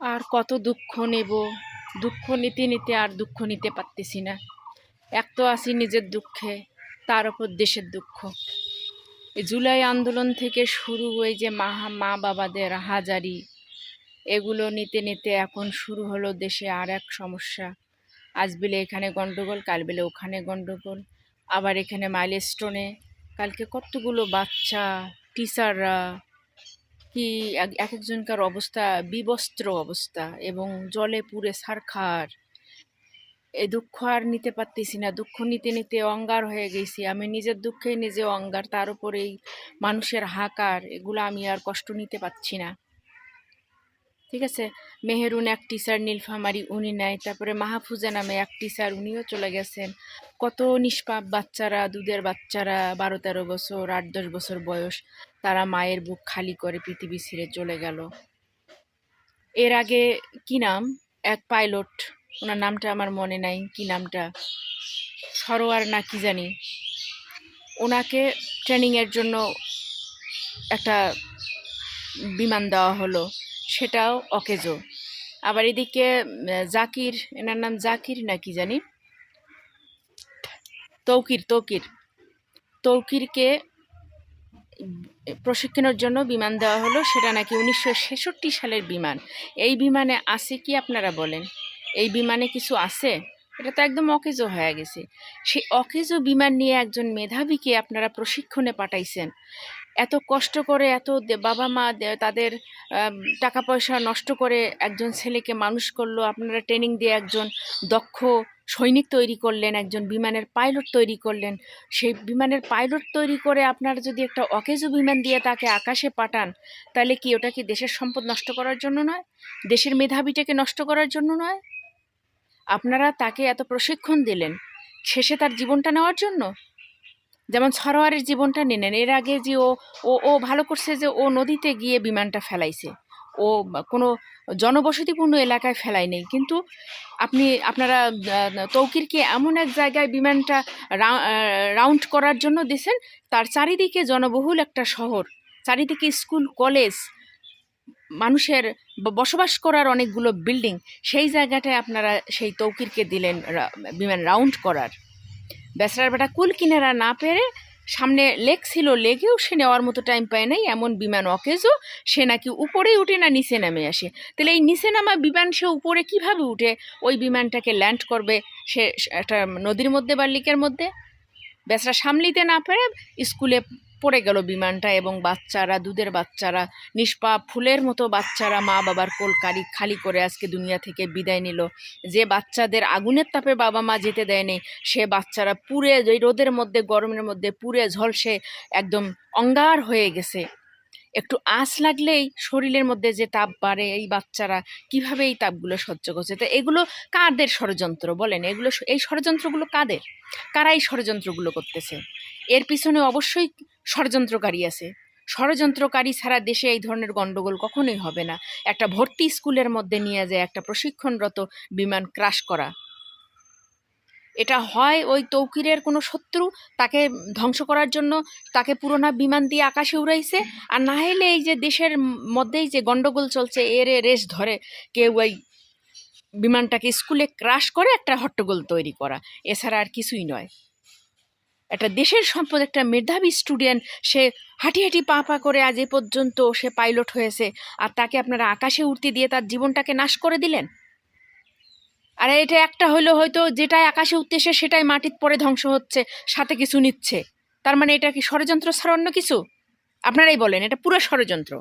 আর কত দুঃখ নেব? দুঃখ নিতে নিতে আর দুঃখ নিতে পারতেছি না। এক তো আছি নিজের দুঃখে, তার ওপর দেশের দুঃখ। জুলাই আন্দোলন থেকে শুরু হয়ে যে মা মা বাবাদের হাজারি, এগুলো নিতে নিতে এখন শুরু হলো দেশে আর এক সমস্যা। আজ বেলে এখানে গণ্ডগোল কাল বেলে ওখানে গণ্ডগোল আবার এখানে মাইলস্টোনে। কালকে কতগুলো বাচ্চা, টিচাররা কি এক এক একজনকার অবস্থা, বিবস্ত্র অবস্থা এবং জলে পুড়ে সারখার। এ দুঃখ আর নিতে পারতেছি না, দুঃখ নিতে নিতে অঙ্গার হয়ে গেছি। আমি নিজের দুঃখে নিজে অঙ্গার, তার উপরে এই মানুষের হাকার এগুলো আমি আর কষ্ট নিতে পারছি না। ঠিক আছে? মেহেরুন এক টিচার নীলফামারি উনি নেয় তারপরে মাহফুজা নামে এক টিচার উনিও চলে গেছেন। কত নিষ্পাপ বাচ্চারা, দুধের বাচ্চারা বারো তেরো বছর আট দশ বছর বয়স, তারা মায়ের বুক খালি করে পৃথিবী ছেড়ে চলে গেল। এর আগে কি নাম? এক পাইলট ওনার নামটা আমার মনে নাই, কি নামটা? সরোয়ার না কি জানি। ওনাকে ট্রেনিংয়ের জন্য একটা বিমান দেওয়া হলো। সেটাও অকেজো। আবার এদিকে জাকির, এনার নাম জাকির না কি জানি? তৌকির তৌকির। তৌকিরকে প্রশিক্ষণের জন্য বিমান দেওয়া হলো, সেটা নাকি উনিশশো ছেষট্টি সালের বিমান। এই বিমানে আছে কি আপনারা বলেন? এই বিমানে কিছু আছে? এটা তো একদম অকেজো হয়ে গেছে। সেই অকেজো বিমান নিয়ে একজন মেধাবীকে আপনারা প্রশিক্ষণে পাঠাইছেন। এত কষ্ট করে, এত বাবা মা তাদের টাকা পয়সা নষ্ট করে একজন ছেলেকে মানুষ করল। আপনারা ট্রেনিং দিয়ে একজন দক্ষ সৈনিক তৈরি করলেন, একজন বিমানের পাইলট তৈরি করলেন। সেই বিমানের পাইলট তৈরি করে আপনারা যদি একটা অকেজো বিমান দিয়ে তাকে আকাশে পাঠান, তাহলে কি ওটা কি দেশের সম্পদ নষ্ট করার জন্য নয়? দেশের মেধাবীটাকে নষ্ট করার জন্য নয়? আপনারা তাকে এত প্রশিক্ষণ দিলেন, শেষে তার জীবনটা নেওয়ার জন্য? যেমন সরোয়ারের জীবনটা নিলেন এর আগে যে ও ও ও ভালো করছে যে ও নদীতে গিয়ে বিমানটা ফেলাইছে। ও কোনো জনবসতিপূর্ণ এলাকায় ফেলাই নেই। কিন্তু আপনি, আপনারা তৌকিরকে এমন এক জায়গায় বিমানটা রাউন্ড করার জন্য দিয়েছেন, তার চারিদিকে জনবহুল একটা শহর, চারিদিকে স্কুল, কলেজ, মানুষের বসবাস করার অনেকগুলো বিল্ডিং, সেই জায়গাটায় আপনারা সেই তৌকিরকে দিলেন বিমান রাউন্ড করার। বেচারার বেটা কুল কিনারা না পেরে সামনে লেক ছিল লেগেও সে নেওয়ার মতো টাইম পায় নাই, এমন বিমান অকেজও সে নাকি উপরেই উঠে না নিচে নামে আসে। তাহলে এই নিচে নামা বিমান সে উপরে কীভাবে উঠে? ওই বিমানটাকে ল্যান্ড করবে সে একটা নদীর মধ্যে বা লেকের মধ্যে? বেচারা সামলিতে না পেরে স্কুলে পড়ে গেল বিমানটা এবং বাচ্চারা, দুধের বাচ্চারা নিষ্পাপ ফুলের মতো বাচ্চারা মা বাবার কোল কারি, খালি করে আজকে দুনিয়া থেকে বিদায় নিল। যে বাচ্চাদের আগুনের তাপে বাবা মা যেতে দেয়নি, সে বাচ্চারা পুড়ে রোদের মধ্যে, গরমের মধ্যে পুড়ে ঝলসে একদম অঙ্গার হয়ে গেছে। একটু আঁচ লাগলেই শরীরের মধ্যে যে তাপ বাড়ে এই বাচ্চারা কীভাবে এই তাপগুলো সহ্য করছে? তো এগুলো কাদের ষড়যন্ত্র বলেন? এগুলো এই ষড়যন্ত্রগুলো কাদের? কারা এই ষড়যন্ত্রগুলো করতেছে? এর পিছনে অবশ্যই ষড়যন্ত্রকারী আছে। ষড়যন্ত্রকারী ছাড়া দেশে এই ধরনের গণ্ডগোল কখনোই হবে না। একটা ভর্তি স্কুলের মধ্যে নিয়ে যায় একটা প্রশিক্ষণরত বিমান ক্রাশ করা। এটা হয় ওই তৌকিরের কোনো শত্রু তাকে ধ্বংস করার জন্য তাকে পুরোনা বিমান দিয়ে আকাশে উড়াইছে। আর না হলে এই যে দেশের মধ্যেই যে গন্ডগোল চলছে, এর রেস ধরে কেউ ওই বিমানটাকে স্কুলে ক্রাশ করে একটা হট্টগোল তৈরি করা। এছাড়া আর কিছুই নয়। একটা দেশের সম্পদ, একটা মেধাবী স্টুডেন্ট, সে হাঁটি হাঁটি পা পা করে আজ এ পর্যন্ত সে পাইলট হয়েছে। আর তাকে আপনারা আকাশে উঠতে দিয়ে তার জীবনটাকে নাশ করে দিলেন? আর এটা একটা হলো হয়তো যেটাই আকাশে উঠতেছে, সেটাই মাটির পরে ধ্বংস হচ্ছে, সাথে কিছু নিচ্ছে। তার মানে এটা কি ষড়যন্ত্র ছাড়া অন্য কিছু? আপনারাই বলেন, এটা পুরো ষড়যন্ত্র।